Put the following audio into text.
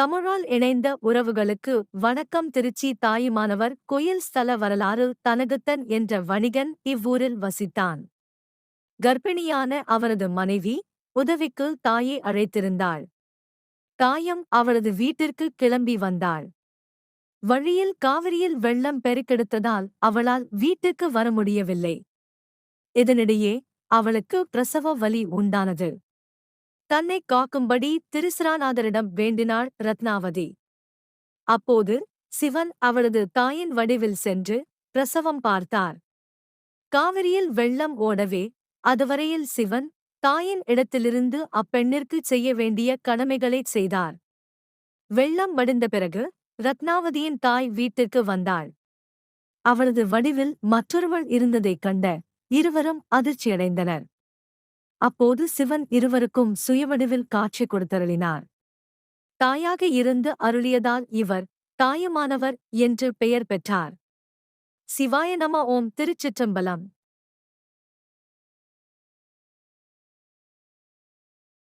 தமிழால் இணைந்த உறவுகளுக்கு வணக்கம் திருச்சி தாயுமானவர் கோயில் ஸ்தல வரலாறு தனகுத்தன் என்ற வணிகன் இவ்வூரில் வசித்தான். கர்ப்பிணியான அவரது மனைவி உதவிக்கு தாயை அழைத்திருந்தாள். தாயம் அவரது வீட்டிற்கு கிளம்பி வந்தாள். வழியில் காவிரியில் வெள்ளம் பெருக்கெடுத்ததால் அவளால் வீட்டுக்கு வர முடியவில்லை. இதனிடையே அவளுக்கு பிரசவ வலி உண்டானது. தன்னை காக்கும்படி திருசிராநாதரிடம் வேண்டினாள் ரத்னாவதி. அப்போது சிவன் அவளது தாயின் வடிவில் சென்று பிரசவம் பார்த்தார். காவிரியில் வெள்ளம் ஓடவே அதுவரையில் சிவன் தாயின் இடத்திலிருந்து அப்பெண்ணிற்கு செய்ய வேண்டிய கடமைகளைச் செய்தார். வெள்ளம் வடிந்த பிறகு ரத்னாவதியின் தாய் வீட்டிற்கு வந்தாள். அவளது வடிவில் மற்றொருவள் இருந்ததைக் கண்ட இருவரும் அதிர்ச்சியடைந்தனர். அப்போது சிவன் இருவருக்கும் சுயவடிவில் காட்சி கொடுத்தருளினார். தாயாக இருந்து அருளியதால் இவர் தாயுமானவர் என்று பெயர் பெற்றார். சிவாய நம ஓம் திருச்சிற்றம்பலம்.